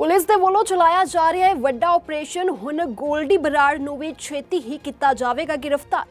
Police ਦੇ ਵੱਲੋਂ ਚਲਾਇਆ ਜਾ ਰਿਹਾ ਹੈ ਵੱਡਾ ਆਪਰੇਸ਼ਨ। ਹੁਣ ਗੋਲਡੀ ਬਰਾੜ ਨੂੰ ਵੀ ਛੇਤੀ ਹੀ ਕੀਤਾ ਜਾਵੇਗਾ ਗ੍ਰਿਫਤਾਰ।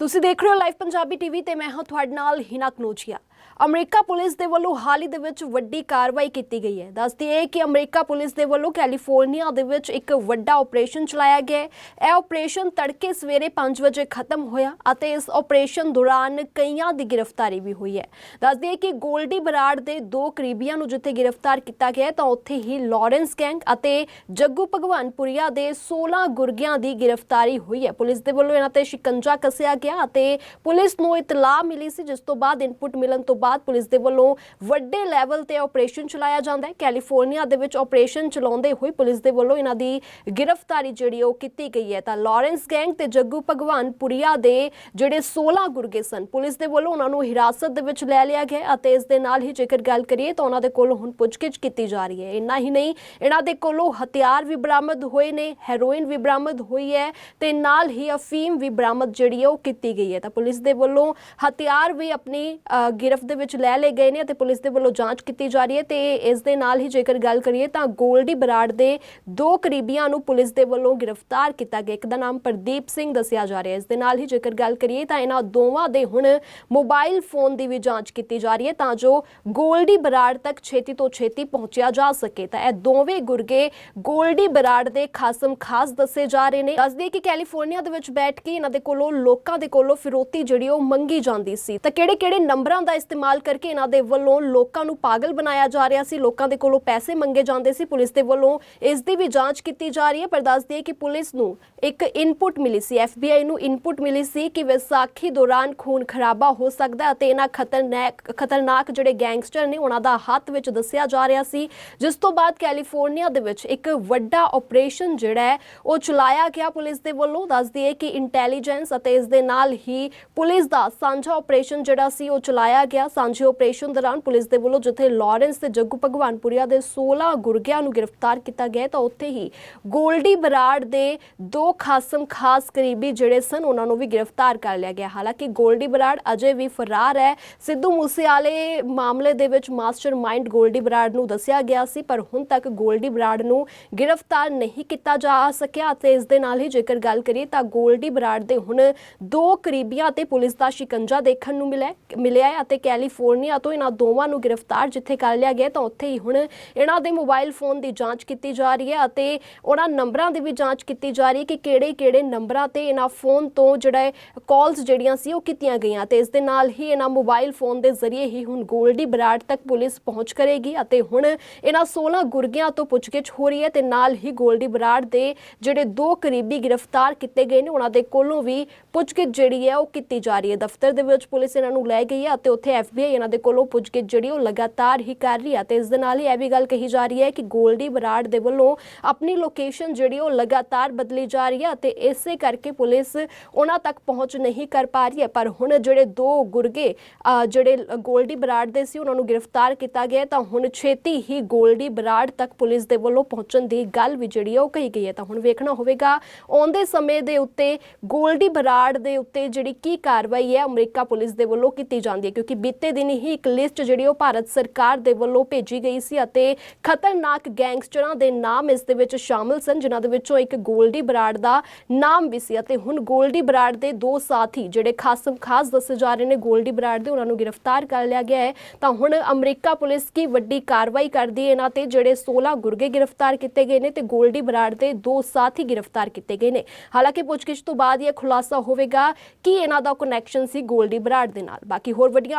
ਤੁਸੀਂ ਦੇਖ ਰਹੇ ਹੋ ਲਾਈਵ ਪੰਜਾਬੀ ਟੀਵੀ ਤੇ ਮੈਂ ਹਾਂ ਤੁਹਾਡੇ ਨਾਲ ਹਿਨਾ ਕਨੋਜੀਆ। ਅਮਰੀਕਾ ਪੁਲਿਸ ਦੇ ਵੱਲੋਂ ਹਾਲ ਹੀ ਦੇ ਵਿੱਚ ਵੱਡੀ ਕਾਰਵਾਈ ਕੀਤੀ ਗਈ ਹੈ। ਦੱਸਦੀ ਹੈ ਕਿ ਅਮਰੀਕਾ ਪੁਲਿਸ ਦੇ ਵੱਲੋਂ ਕੈਲੀਫੋਰਨੀਆ ਦੇ ਵਿੱਚ ਇੱਕ ਵੱਡਾ ਆਪਰੇਸ਼ਨ ਚਲਾਇਆ ਗਿਆ ਹੈ। ਇਹ ਆਪਰੇਸ਼ਨ ਤੜਕੇ ਸਵੇਰੇ 5 ਵਜੇ ਖਤਮ ਹੋਇਆ ਅਤੇ ਇਸ ਆਪਰੇਸ਼ਨ ਦੌਰਾਨ ਕਈਆਂ ਦੀ ਗ੍ਰਿਫਤਾਰੀ ਵੀ ਹੋਈ ਹੈ। ਦੱਸਦੀ ਹੈ ਕਿ ਗੋਲਡੀ ਬਰਾੜ ਦੇ ਦੋ ਕਰੀਬੀਆਂ ਨੂੰ ਜਿੱਥੇ ਗ੍ਰਿਫਤਾਰ ਕੀਤਾ ਗਿਆ ਤਾਂ ਉੱਥੇ ਹੀ ਲਾਰੈਂਸ ਗੈਂਗ ਅਤੇ ਜੱਗੂ ਭਗਵਾਨਪੁਰੀਆ ਦੇ 16 ਗੁਰਗਿਆਂ ਦੀ ਗ੍ਰਿਫਤਾਰੀ ਹੋਈ ਹੈ। ਪੁਲਿਸ ਦੇ ਵੱਲੋਂ ਇਹਨਾਂ ਤੇ ਸ਼ਿਕੰਜਾ ਕੱਸਿਆ ਗਿਆ ਅਤੇ ਪੁਲਿਸ ਨੂੰ ਇਤਲਾਹ ਮਿਲੀ ਸੀ, ਜਿਸ ਤੋਂ ਬਾਅਦ ਇਨਪੁਟ ਮਿਲਣ ਤੋਂ ਬਾਅਦ ਪੁਲਿਸ ਦੇ ਵੱਲੋਂ ਵੱਡੇ ਲੈਵਲ ਤੇ ਆਪਰੇਸ਼ਨ ਚਲਾਇਆ ਜਾਂਦਾ ਹੈ। ਕੈਲੀਫੋਰਨੀਆ ਦੇ ਵਿੱਚ ਆਪਰੇਸ਼ਨ ਚਲਾਉਂਦੇ ਹੋਏ ਪੁਲਿਸ ਦੇ ਵੱਲੋਂ ਇਹਨਾਂ ਦੀ ਗ੍ਰਿਫਤਾਰੀ ਜਿਹੜੀ ਉਹ ਕੀਤੀ ਗਈ ਹੈ। ਤਾਂ ਲਾਰੈਂਸ ਗੈਂਗ ਤੇ ਜੱਗੂ ਭਗਵਾਨਪੁਰੀਆ ਦੇ ਜਿਹੜੇ 16 ਗੁਰਗੇ ਸਨ ਪੁਲਿਸ ਦੇ ਵੱਲੋਂ ਉਹਨਾਂ ਨੂੰ ਹਿਰਾਸਤ ਦੇ ਵਿੱਚ ਲੈ ਲਿਆ ਗਿਆ ਅਤੇ ਇਸ ਦੇ ਨਾਲ ਹੀ ਜੇਕਰ ਗੱਲ ਕਰੀਏ ਤਾਂ ਉਹਨਾਂ ਦੇ ਕੋਲੋਂ ਹੁਣ ਪੁੱਛਗਿੱਛ ਕੀਤੀ ਜਾ ਰਹੀ ਹੈ। ਇੰਨਾ ਹੀ ਨਹੀਂ ਇਹਨਾਂ ਦੇ ਕੋਲੋਂ ਹਥਿਆਰ ਵੀ ਬਰਾਮਦ ਹੋਏ ਨੇ ਹੈਰੋਇਨ ਵੀ ਬਰਾਮਦ ਹੋਈ ਹੈ ਤੇ ਨਾਲ ਹੀ ਅਫੀਮ ਵੀ ਬਰਾਮਦ ਜਿਹੜੀ ਹੈ ਉਹ ਕੀਤੀ ਗਈ ਹੈ। ਤਾਂ ਪੁਲਿਸ ਦੇ ਵੱਲੋਂ ਹਥਿਆਰ ਵੀ ਆਪਣੀ ਅ, ਗਿਰਫਤ ਦੇ ਵਿੱਚ ਲੈ ਲਏ ਗਏ ਨੇ ਅਤੇ ਪੁਲਿਸ ਦੇ ਵੱਲੋਂ ਜਾਂਚ ਕੀਤੀ ਜਾ ਰਹੀ ਹੈ ਤੇ ਇਸ ਦੇ ਨਾਲ ਹੀ ਜੇਕਰ ਗੱਲ ਕਰੀਏ ਤਾਂ ਗੋਲਡੀ ਬਰਾੜ ਦੇ ਦੋ ਕਰੀਬੀਆਂ ਨੂੰ ਪੁਲਿਸ ਦੇ ਵੱਲੋਂ ਗ੍ਰਿਫਤਾਰ ਕੀਤਾ ਗਿਆ। ਇੱਕ ਦਾ ਨਾਮ ਪ੍ਰਦੀਪ ਸਿੰਘ ਦੱਸਿਆ ਜਾ ਰਿਹਾ ਹੈ। ਇਸ ਦੇ ਨਾਲ ਹੀ ਜੇਕਰ ਗੱਲ ਕਰੀਏ ਤਾਂ ਇਹਨਾਂ ਦੋਵਾਂ ਦੇ ਹੁਣ ਮੋਬਾਈਲ ਫੋਨ ਦੀ ਵੀ ਜਾਂਚ ਕੀਤੀ ਜਾ ਰਹੀ ਹੈ ਤਾਂ ਜੋ ਗੋਲਡੀ ਬਰਾੜ ਤੱਕ ਛੇਤੀ ਤੋਂ ਛੇਤੀ ਪਹੁੰਚਿਆ ਜਾ ਸਕੇ। ਤਾਂ ਇਹ ਦੋਵੇਂ ਗੁਰਗੇ ਗੋਲਡੀ ਬਰਾੜ ਦੇ ਖਾਸਮ ਖਾਸ ਦੱਸੇ ਜਾ ਰਹੇ ਨੇ। ਦੱਸਦੇ ਕਿ ਕੈਲੀਫੋਰਨੀਆ ਦੇ ਵਿੱਚ ਬੈਠ ਕੇ ਇਹਨਾਂ ਦੇ ਕੋਲੋਂ ਲੋਕਾਂ ਦੇ ਕੋਲੋਂ ਫਿਰੋਤੀ ਜਿਹੜੀ ਉਹ ਮੰਗੀ ਜਾਂਦੀ ਸੀ। ਤਾਂ ਕਿਹੜੇ-ਕਿਹੜੇ ਨੰਬਰਾਂ ਦਾ ਇਸਤੇਮਾਲ ਕਰਕੇ ਇਹਨਾਂ ਦੇ ਵੱਲੋਂ ਲੋਕਾਂ ਨੂੰ ਪਾਗਲ ਬਣਾਇਆ ਜਾ ਰਿਹਾ ਸੀ। ਲੋਕਾਂ ਦੇ ਕੋਲੋਂ ਪੈਸੇ ਮੰਗੇ ਜਾਂਦੇ ਸੀ। ਪੁਲਿਸ ਦੇ ਵੱਲੋਂ ਇਸ ਦੀ ਵੀ ਜਾਂਚ ਕੀਤੀ ਜਾ ਰਹੀ ਹੈ ਪਰ ਦੱਸਦੀ ਹੈ ਕਿ ਪੁਲਿਸ ਨੂੰ ਇੱਕ ਇਨਪੁਟ ਮਿਲੀ ਸੀ। FBI ਨੂੰ ਇਨਪੁਟ ਮਿਲੀ ਸੀ ਕਿ ਵਿਸਾਖੀ ਦੌਰਾਨ ਖੂਨ ਖਰਾਬਾ ਹੋ ਸਕਦਾ ਹੈ ਅਤੇ ਇਹਨਾਂ ਖਤਰਨਾਕ ਖਤਰਨਾਕ ਜਿਹੜੇ ਗੈਂਗਸਟਰ ਨੇ ਉਹਨਾਂ ਦਾ ਹੱਥ ਵਿੱਚ ਦੱਸਿਆ ਜਾ ਰਿਹਾ ਸੀ। ਜਿਸ ਤੋਂ ਬਾਅਦ ਕੈਲੀਫੋਰਨੀਆ ਦੇ ਵਿੱਚ ਇੱਕ ਵੱਡਾ ਆਪਰੇਸ਼ਨ ਜਿਹੜਾ ਹੈ, ਉਹ ਚਲਾਇਆ ਗਿਆ ਪੁਲਿਸ ਦੇ ਵੱਲੋਂ। ਦੱਸਦੀ ਹੈ ਕਿ ਇੰਟੈਲੀਜੈਂਸ ਅਤੇ ਇਸ ਦੇ ਨਾਲ ਹੀ ਪੁਲਿਸ ਦਾ ਸਾਂਝਾ ਆਪਰੇਸ਼ਨ ਜਿਹੜਾ ਸੀ, ਉਹ ਚਲਾਇਆ ਗਿਆ ਸਾਂਝੇ ਆਪਰੇਸ਼ਨ ਦੌਰਾਨ ਪੁਲਿਸ ਦੇ ਵੱਲੋਂ ਜਿੱਥੇ ਲਾਰੈਂਸ ਤੇ ਜੱਗੂ ਭਗਵਾਨਪੁਰੀਆ ਦੇ 16 ਗੁਰਗਿਆਂ ਨੂੰ ਗ੍ਰਿਫਤਾਰ ਕੀਤਾ ਗਿਆ ਤਾਂ ਉੱਥੇ ਹੀ ਗੋਲਡੀ ਬਰਾੜ ਦੇ ਦੋ ਖਾਸਮ ਖਾਸ ਕਰੀਬੀ ਜਿਹੜੇ ਸਨ, ਉਹਨਾਂ ਨੂੰ ਵੀ ਗ੍ਰਿਫਤਾਰ ਕਰ ਲਿਆ ਗਿਆ। ਹਾਲਾਂਕਿ ਗੋਲਡੀ ਬਰਾੜ ਅਜੇ ਵੀ ਫਰਾਰ ਹੈ। ਸਿੱਧੂ ਮੂਸੇਵਾਲੇ ਮਾਮਲੇ ਦੇ ਵਿੱਚ ਮਾਸਟਰਮਾਈਂਡ ਗੋਲਡੀ ਬਰਾੜ ਨੂੰ ਦੱਸਿਆ ਗਿਆ ਸੀ, ਪਰ ਹੁਣ ਤੱਕ ਗੋਲਡੀ ਬਰਾੜ ਨੂੰ ਗ੍ਰਿਫਤਾਰ ਨਹੀਂ ਕੀਤਾ ਜਾ ਸਕਿਆ ਅਤੇ ਇਸ ਦੇ ਨਾਲ ਹੀ ਜੇਕਰ ਗੱਲ ਕਰੀਏ, ਤਾਂ ਗੋਲਡੀ ਬਰਾੜ ਦੇ ਹੁਣ ਦੋ ਕਰੀਬੀਆਂ ਤੇ ਪੁਲਿਸ ਦਾ ਸ਼ਿਕੰਜਾ ਦੇਖਣ ਨੂੰ ਮਿਲਿਆ ਮਿਲਿਆ ਅਤੇ ਕੈਲੀਫੋਰਨੀਆ ਤੋਂ ਇਹਨਾਂ ਦੋਵਾਂ ਨੂੰ ਗ੍ਰਿਫਤਾਰ ਜਿੱਥੇ ਕਰ ਲਿਆ ਗਿਆ ਤਾਂ ਉੱਥੇ ਹੀ ਹੁਣ ਇਹਨਾਂ ਦੇ ਮੋਬਾਈਲ ਫੋਨ ਦੀ ਜਾਂਚ ਕੀਤੀ ਜਾ ਰਹੀ ਹੈ ਅਤੇ ਉਹਨਾਂ ਨੰਬਰਾਂ ਦੀ ਵੀ ਜਾਂਚ ਕੀਤੀ ਜਾ ਰਹੀ ਹੈ ਕਿ ਕਿਹੜੇ-ਕਿਹੜੇ ਨੰਬਰਾਂ ਤੇ ਇਹਨਾਂ ਫੋਨ ਤੋਂ ਜਿਹੜਾ ਕਾਲਸ ਜਿਹੜੀਆਂ ਸੀ ਉਹ ਕੀਤੀਆਂ ਗਈਆਂ ਤੇ ਇਸ ਦੇ ਨਾਲ ਹੀ ਇਹਨਾਂ ਮੋਬਾਈਲ ਫੋਨ ਦੇ ਜ਼ਰੀਏ ਹੀ ਹੁਣ ਗੋਲਡੀ ਬਰਾੜ ਤੱਕ ਪੁਲਿਸ ਪਹੁੰਚ ਕਰੇਗੀ ਅਤੇ ਹੁਣ ਇਹਨਾਂ 16 ਗੁਰਗਿਆਂ ਤੋਂ ਪੁੱਛਗਿੱਛ ਹੋ ਰਹੀ ਹੈ ਤੇ ਨਾਲ ਹੀ ਗੋਲਡੀ ਬਰਾੜ ਦੇ ਜਿਹੜੇ ਦੋ ਕਰੀਬੀ ਗ੍ਰਿਫਤਾਰ ਕੀਤੇ ਗਏ ਨੇ, ਉਹਨਾਂ ਦੇ ਕੋਲੋਂ ਵੀ ਪੁੱਛਗਿੱਛ ਜਿਹੜੀ ਹੈ ਉਹ ਕੀਤੀ ਜਾ ਰਹੀ ਹੈ। ਦਫ਼ਤਰ ਦੇ ਵਿੱਚ ਪੁਲਿਸ ਇਹਨਾਂ ਨੂੰ ਲੈ ਗਈ ਹੈ ਅਤੇ ਉੱਥੇ FBI ਇਹਨਾਂ ਦੇ ਕੋਲੋਂ ਪੁੱਛਗਿੱਛ ਜਿਹੜੀ ਉਹ ਲਗਾਤਾਰ ਹੀ ਕਰ ਰਹੀ ਹੈ ਤੇ ਇਸ ਦੇ ਨਾਲ ਹੀ ਇਹ ਵੀ ਗੱਲ ਕਹੀ ਜਾ ਰਹੀ ਹੈ ਕਿ ਗੋਲਡੀ ਬਰਾੜ ਦੇ ਵੱਲੋਂ ਆਪਣੀ ਲੋਕੇਸ਼ਨ ਜਿਹੜੀ ਉਹ ਲਗਾਤਾਰ ਬਦਲੀ ਜਾ ਰਹੀ ਹੈ ਅਤੇ ਇਸੇ ਕਰਕੇ ਪੁਲਿਸ ਉਹਨਾਂ ਤੱਕ ਪਹੁੰਚ ਨਹੀਂ ਕਰ ਪਾ ਰਹੀ ਹੈ। ਪਰ ਹੁਣ ਜਿਹੜੇ ਦੋ ਗੁਰਗੇ ਜਿਹੜੇ ਗੋਲਡੀ ਬਰਾੜ ਦੇ ਸੀ, ਉਹਨਾਂ ਨੂੰ ਗ੍ਰਿਫਤਾਰ ਕੀਤਾ ਗਿਆ ਤਾਂ ਹੁਣ ਛੇਤੀ ਹੀ ਗੋਲਡੀ ਬਰਾੜ ਤੱਕ ਪੁਲਿਸ ਦੇ ਵੱਲੋਂ ਪਹੁੰਚਣ ਦੀ ਗੱਲ ਵੀ ਜਿਹੜੀ ਹੈ ਉਹ ਕਹੀ ਗਈ ਹੈ। ਤਾਂ ਹੁਣ ਵੇਖਣਾ ਹੋਵੇਗਾ, ਆਉਂਦੇ ਸਮੇਂ ਦੇ ਉੱਤੇ ਗੋਲਡੀ ਬਰਾੜ ਦੇ ਉੱਤੇ ਜਿਹੜੀ ਕੀ ਕਾਰਵਾਈ ਹੈ, ਅਮਰੀਕਾ ਪੁਲਿਸ ਦੇ ਵੱਲੋਂ ਕੀਤੀ ਜਾਂਦੀ ਹੈ, ਕਿਉਂਕਿ ਬੀਤੇ ਦਿਨ ਹੀ ਇੱਕ ਲਿਸਟ ਜਿਹੜੀ ਉਹ ਭਾਰਤ ਸਰਕਾਰ ਦੇ ਵੱਲੋਂ ਭੇਜੀ ਗਈ ਸੀ ਅਤੇ ਖਤਰਨਾਕ ਗੈਂਗਸਟਰਾਂ ਦੇ ਨਾਮ ਇਸ ਦੇ ਵਿੱਚ ਸ਼ਾਮਲ ਸਨ, ਜਿਨ੍ਹਾਂ ਦੇ ਵਿੱਚੋਂ ਇੱਕ ਗੋਲਡੀ ਬਰਾੜ ਦਾ ਨਾਮ ਵੀ ਸੀ ਅਤੇ ਹੁਣ ਗੋਲਡੀ ਬਰਾੜ ਦੇ ਦੋ ਸਾਥੀ ਜਿਹੜੇ ਖਾਸਮ ਖਾਸ ਦੱਸੇ ਜਾ ਰਹੇ ਨੇ, ਗੋਲਡੀ ਬਰਾੜ ਦੇ ਉਹਨਾਂ ਨੂੰ ਗ੍ਰਿਫਤਾਰ ਕਰ ਲਿਆ ਗਿਆ ਹੈ। ਤਾਂ ਹੁਣ ਅਮਰੀਕਾ ਪੁਲਿਸ ਕੀ ਵੱਡੀ ਕਾਰਵਾਈ ਕਰਦੀ ਹੈ? ਇਹਨਾਂ ਤੇ ਜਿਹੜੇ 16 ਗੁਰਗੇ ਗ੍ਰਿਫਤਾਰ ਕੀਤੇ ਗਏ ਨੇ ਤੇ ਗੋਲਡੀ ਬਰਾੜ ਦੇ ਦੋ ਸਾਥੀ ਗ੍ਰਿਫਤਾਰ ਕੀਤੇ ਗਏ ਨੇ। ਹਾਲਾਂਕਿ ਪੁੱਛਗਿੱਛ ਤੋਂ ਬਾਅਦ ਇਹ ਖੁਲਾਸਾ ਹੋਵੇਗਾ ਕਿ ਇਹਨਾਂ ਦਾ ਕਨੈਕਸ਼ਨ ਸੀ ਗੋਲਡੀ ਬਰਾੜ ਦੇ ਨਾਲ। ਬਾਕੀ ਹੋਰ ਵੱਡੀਆਂ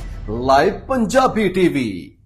ਲਾਈਵ ਪੰਜਾਬੀ ਟੀਵੀ